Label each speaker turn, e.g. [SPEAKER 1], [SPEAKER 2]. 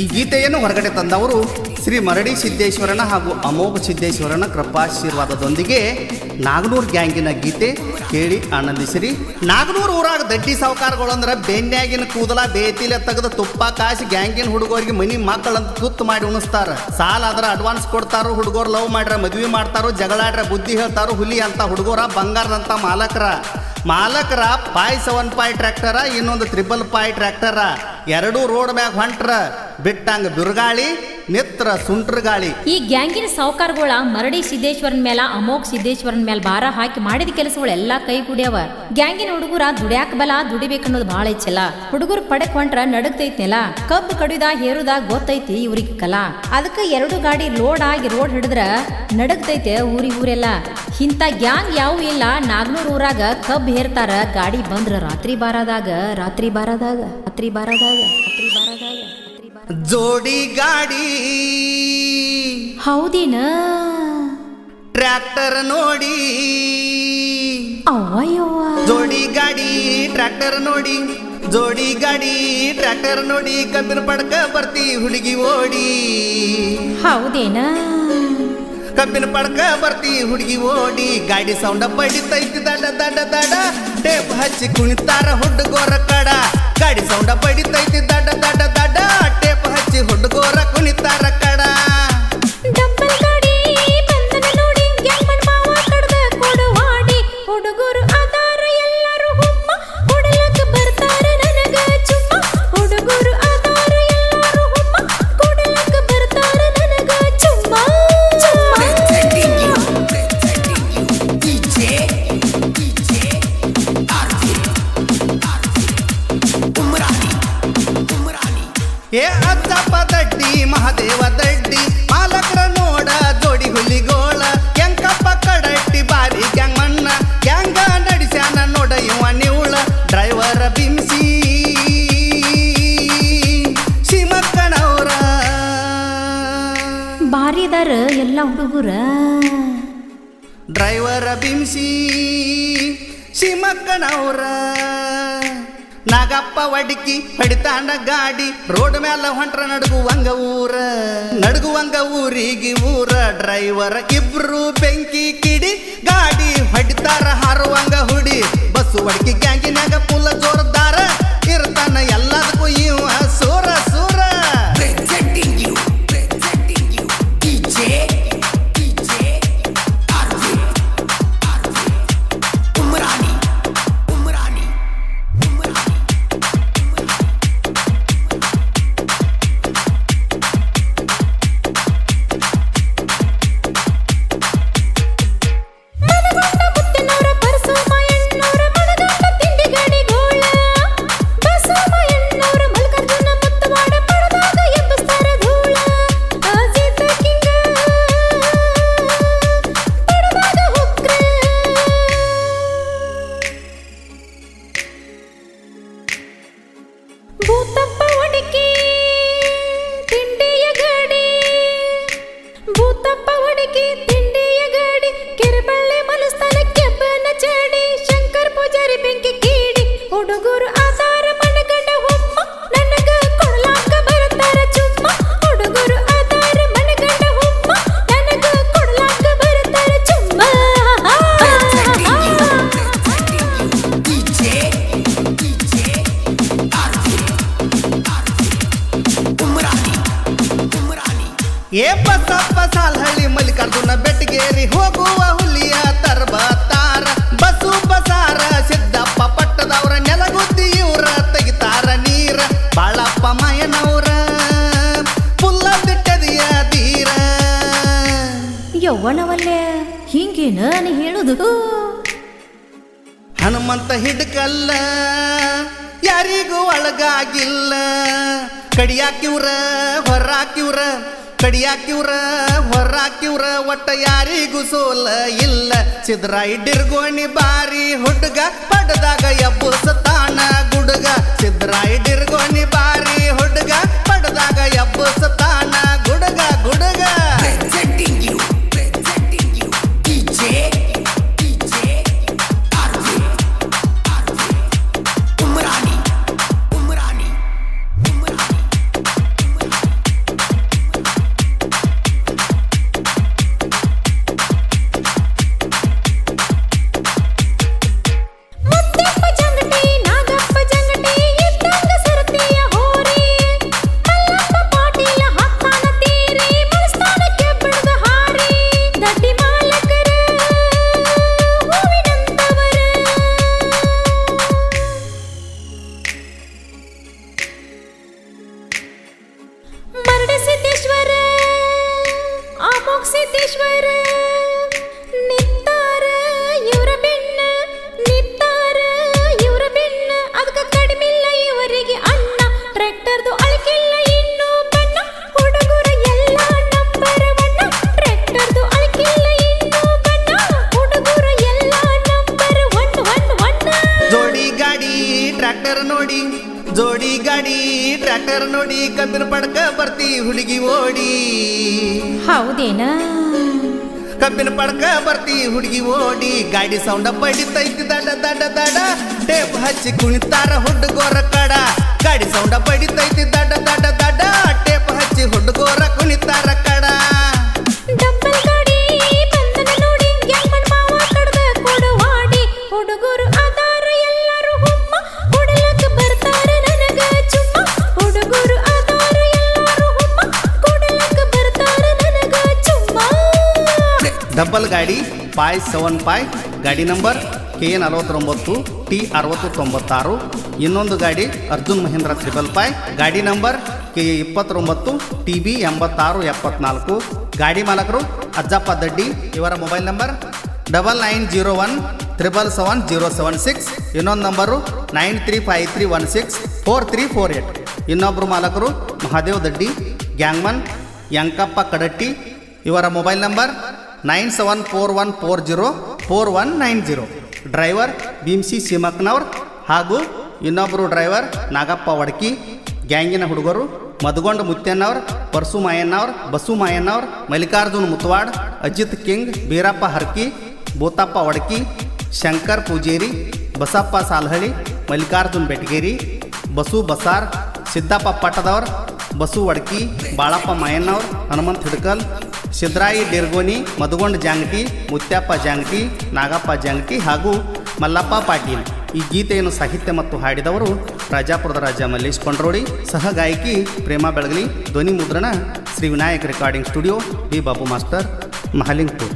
[SPEAKER 1] ಈ ಗೀತೆಯನ್ನು ಹೊರಗಡೆ ತಂದವರು ಶ್ರೀ ಮರಡಿ ಸಿದ್ದೇಶ್ವರನ ಹಾಗೂ ಅಮೋಘ ಸಿದ್ದೇಶ್ವರನ ಕೃಪಾಶೀರ್ವಾದದೊಂದಿಗೆ ನಾಗನೂರು ಗ್ಯಾಂಗಿನ ಗೀತೆ ಕೇಳಿ ಆನಂದಿಸಿರಿ. ನಾಗನೂರು ಊರಾಗ ದಡ್ಡಿ ಸಾವುಕಾರಗಳು ಅಂದ್ರೆ ಬೆನ್ಯಾಗಿನ ಕೂದಲ, ಬೇತಿಲೆ ತೆಗೆದ ತುಪ್ಪ ಕಾಸಿ ಗ್ಯಾಂಗಿನ ಹುಡುಗರಿಗೆ ಮನಿ ಮಕ್ಕಳಂತ ತುತ್ತು ಮಾಡಿ ಉಣಿಸ್ತಾರ. ಸಾಲ ಆದ್ರೆ ಅಡ್ವಾನ್ಸ್ ಕೊಡ್ತಾರೋ ಹುಡುಗರು ಲವ್ ಮಾಡ್ರ, ಮದ್ವೆ ಮಾಡ್ತಾರೋ, ಜಗಳಾಡ್ರ, ಬುದ್ಧಿ ಹೇಳ್ತಾರೋ ಹುಲಿ ಅಂತ ಹುಡುಗರ, ಬಂಗಾರದಂತ ಮಾಲಕರ. ಮಾಲಕರ ಪಾಯ್ ಸೆವೆನ್ ಪಾಯ್ ಟ್ರ್ಯಾಕ್ಟರ, ಇನ್ನೊಂದು ತ್ರಿಬಲ್ ಪಾಯ್ ಟ್ರ್ಯಾಕ್ಟರ. ಎರಡೂ ರೋಡ್ ಮ್ಯಾಗ ಹೊಂಟ್ರ. ಬಿಟ್ಟಂಗ ಬಿರುಗಾಳಿ ನಿತ್ರ ಸುಂಟ್ರ ಗಾಳಿ.
[SPEAKER 2] ಈ ಗ್ಯಾಂಗಿನ ಸಾವುಕಾರಗಳ ಮರಡಿ ಸಿದ್ದೇಶ್ವರನ್ ಮೇಲ, ಅಮೋಘ್ ಸಿದ್ದೇಶ್ವರನ್ ಮೇಲೆ ಭಾರ ಹಾಕಿ ಮಾಡಿದ ಕೆಲಸಗಳೆಲ್ಲ ಕೈ ಕುಡಿಯವ ಗ್ಯಾಂಗಿನ ಹುಡುಗರ ದುಡ್ಯಾಕ ಬಲ ದುಡಿಬೇಕನ್ನೋದು ಬಹಳ ಹೆಚ್ಚಲ್ಲ ಹುಡುಗರು ಪಡಕ್ ಹೊಂಟ್ರ ನಡಗ್ತೈತ್ನೆಲ ಕಬ್ಬು ಕಡಿದ ಹೇರುದ ಗೊತ್ತೈತಿ ಇವ್ರಿಗೆ ಕಲಾ. ಅದಕ್ಕೆ ಎರಡು ಗಾಡಿ ಲೋಡ್ ಆಗಿ ರೋಡ್ ಹಿಡಿದ್ರ ನಡಗ್ತೈತೆ ಊರಿ ಊರೆಲ್ಲ. ಇಂತ ಗ್ಯಾಂಗ್ ಯಾವ ಇಲ್ಲ. ನಾಗ್ನೂರ್ ಊರಾಗ ಕಬ್ಬು ಹೇರ್ತಾರ. ಗಾಡಿ ಬಂದ್ರ ರಾತ್ರಿ ಬಾರದಾಗ ರಾತ್ರಿ ಬಾರದಾಗ ರಾತ್ರಿ ಬಾರದಾಗ ರಾತ್ರಿ ಬಾರದಾಗ.
[SPEAKER 1] ಜೋಡಿ ಗಾಡಿ.
[SPEAKER 2] ಹೌದೇನ?
[SPEAKER 1] ಟ್ರ್ಯಾಕ್ಟರ್ ನೋಡಿ.
[SPEAKER 2] ಅವ್ವಯ್ಯವ್ವ
[SPEAKER 1] ಜೋಡಿ ಗಾಡಿ ಟ್ರ್ಯಾಕ್ಟರ್ ನೋಡಿ. ಜೋಡಿ ಗಾಡಿ ಟ್ರ್ಯಾಕ್ಟರ್ ನೋಡಿ. ಕಬ್ಬಿನ ಪಡಕ ಬರ್ತಿ ಹುಡುಗಿ ಓಡಿ.
[SPEAKER 2] ಹೌದೇನ?
[SPEAKER 1] ಕಬ್ಬಿನ ಪಡಕ ಬರ್ತಿ ಹುಡುಗಿ ಓಡಿ. ಗಾಡಿ ಸೌಂಡ ಬಡಿತೈತಿ ದಡ ದಡ ದಡ. ಟೇಪ್ ಹಚ್ಚಿ ಕುಣಿತಾರ ಹುಡುಗೋರ ಕಡ. ಗಾಡಿ ಸೌಂಡ ಬಡಿತೈತಿ ಏ ಅಜ್ಜಪ್ಪ ದಡ್ಡಿ ಮಹಾದೇವ ದಡ್ಡಿ ಮಾಲಕರ ನೋಡ ಜೋಡಿ ಹುಲಿಗೋಳ ಎಂಕಪ್ಪ ಕಡಟ್ಟಿ ಬಾರಿ ಗ್ಯಾಂಗ್ ಮಣ್ಣ ಗ್ಯಾಂಗ ನಡೆಸ್ಯಾನ ನೋಡ ಇವ ನಿವುಳ ಡ್ರೈವರ್ ಬಿಮ್ಸಿ ಶಿಮಕ್ಕನವ್ರ
[SPEAKER 2] ಬಾರಿದಾರ ಎಲ್ಲ ಹುಡುಗರ.
[SPEAKER 1] ಡ್ರೈವರ ಬಿಮ್ಸಿ ಶಿಮಕ್ಕನವ್ರ ನಾಗಪ್ಪ ವಡಿಕಿ ಹೊಡಿತಾಂಡ ಗಾಡಿ. ರೋಡ್ ಮ್ಯಾಲ ಹೊಂಟ್ರ ನಡುಗುವಂಗ ಊರ. ನಡುಗುವಂಗ ಊರಿಗೆ ಊರ ಡ್ರೈವರ್ ಇಬ್ರು ಬೆಂಕಿ ಕಿಡಿ. ಗಾಡಿ ಹೊಡಿತಾರ, ಹಾರುವಂಗ ಹುಡಿ. ಬಸ್ಸು ವಡಿಕಿ ಗ್ಯಾಂಗಿನಾಗ ಪುಲ್ಲ ಜೋರದಾರ. ಏ ಬಸಪ್ಪ ಸಾಲ್ಹಳ್ಳಿ ಮಲ್ಲಿಕಾರ್ಜುನ ಬೆಟ್ಟಗೇರಿ ಹೋಗುವ ಹುಲಿಯ ತರ್ಬತಾರ. ಬಸು ಬಸಾರ ಸಿದ್ದಪ್ಪ ಪಟ್ಟದವ್ರ ನೆಲಗುದ್ದಿ ಇವ್ರ ತೆಗಿತಾರ ನೀರ. ಬಾಳಪ್ಪ ಮಾಯನವ್ರ ಪುಲ್ಲ ಬಿಟ್ಟದಿಯ ತೀರ.
[SPEAKER 2] ಯವ್ವನವಲ್ಲೇ ಹಿಂಗೇನ ನೀ ಹೇಳುದು?
[SPEAKER 1] ಹನುಮಂತ ಹಿಡ್ಕಲ್ಲ ಯಾರಿಗೂ ಒಳಗಾಗಿಲ್ಲ. ಕಡಿಯಾಕಿವ್ರ ಹೊರಾಕಿವ್ರ ಕಡಿಯಾಕಿವ್ರ ಹೊರಾಕಿವ್ರ ಒಟ್ಟ ಯಾರಿಗೂ ಸೋಲ ಇಲ್ಲ. ಸಿದ್ರಾಯಿ ಡಿರ್ಗೋಣಿ ಬಾರಿ ಹುಡುಗ ಪಡದಾಗ ಎಬ್ಬಸತಾನ ಟ್ರ್ಯಾಕ್ಟರ್ ನೋಡಿ ಕಬ್ಬಿನ ಪಡಕ ಬರ್ತಿ ಹುಡುಗಿ ಓಡಿ.
[SPEAKER 2] ಹೌದೇನ?
[SPEAKER 1] ಕಬ್ಬಿನ ಪಡಕ ಬರ್ತಿ ಹುಡುಗಿ ಓಡಿ. ಗಾಡಿ ಸೌಂಡ ಬಡಿತೈತಿ ದಡ ದಡ ದಡ. ಟೇಪ್ ಹಚ್ಚಿ ಕುಣಿತಾರ ಹುಡುಗೋರ ಕಡ. ಗಾಡಿ ಸೌಂಡ ಬಡಿತೈತಿ ದಡ ದಡ ದಡ. ಟೇಪ್ ಹಚ್ಚಿ ಹುಡುಗೋರ ಕುಣಿತಾರ ಕಡ.
[SPEAKER 2] ಗಾಡಿ
[SPEAKER 1] ಫೈ ಸೆವೆನ್ ಫೈ ಗಾಡಿ ನಂಬರ್ ಕೆ ನಲವತ್ತೊಂಬತ್ತು ಟಿ ಅರವತ್ತು ತೊಂಬತ್ತಾರು ಇನ್ನೊಂದು ಗಾಡಿ ಅರ್ಜುನ್ ಮಹೇಂದ್ರ ತ್ರಿಬಲ್ ಫೈ ಗಾಡಿ ನಂಬರ್ ಕೆ ಇಪ್ಪತ್ತೊಂಬತ್ತು ಟಿ ಬಿ ಎಂಬತ್ತಾರು ಎಪ್ಪತ್ನಾಲ್ಕು. ಗಾಡಿ ಮಾಲಕರು ಅಜ್ಜಪ್ಪ ದಡ್ಡಿ, ಇವರ mobile number double nine zero one triple seven zero seven six. ಇನ್ನೊಂದು number nine three five three one six four three four eight. ಇನ್ನೊಬ್ಬರು ಮಾಲಕರು ಮಹಾದೇವ್ ದಡ್ಡಿ, ಗ್ಯಾಂಗ್ಮನ್ ಯಂಕಪ್ಪ ಕಡಟ್ಟಿ, ಇವರ mobile number nine seven four one four zero four one nine zero. Driver Bhimsi Seemaknavar ಹಾಗೂ ಇನ್ನೊಬ್ಬರು driver Nagappa Vadki, ಗ್ಯಾಂಗಿನ ಹುಡುಗರು Madhugonda Mutyannavar Parasu Mayannavaru Basu ಮಾಯಣ್ಣವ್ರ Mallikarjun Mutwad, Ajit king, Beerappa Harki Bothappa Vadki, Shankar Pujeri, Basappa Salhalli, Mallikarjun Betageri, Basu Basar, Siddappa ಪಟ್ಟದವ್ರ, Basu Vadki, Balappa ಮಾಯಣ್ಣವ್ರ Hanumanth Hidkal ಸಿದ್ರಾಯಿ Dirgoni Madhugonda Jangati Mutyappa Jangati Nagappa Jangati ಹಾಗೂ ಮಲ್ಲಪ್ಪ ಪಾಟೀಲ್. ಈ ಗೀತೆಯನ್ನು ಸಾಹಿತ್ಯ ಮತ್ತು ಹಾಡಿದವರು ರಾಜಾಪುರದ ರಾಜ ಮಲ್ಲೇಶ್ ಕೊಂಡ್ರೋಡಿ, ಸಹ ಗಾಯಕಿ ಪ್ರೇಮಾ ಬೆಳಗಲಿ, ಧ್ವನಿ ಮುದ್ರಣ, Shri Vinayak recording studio B Babu master, Mahalingpur.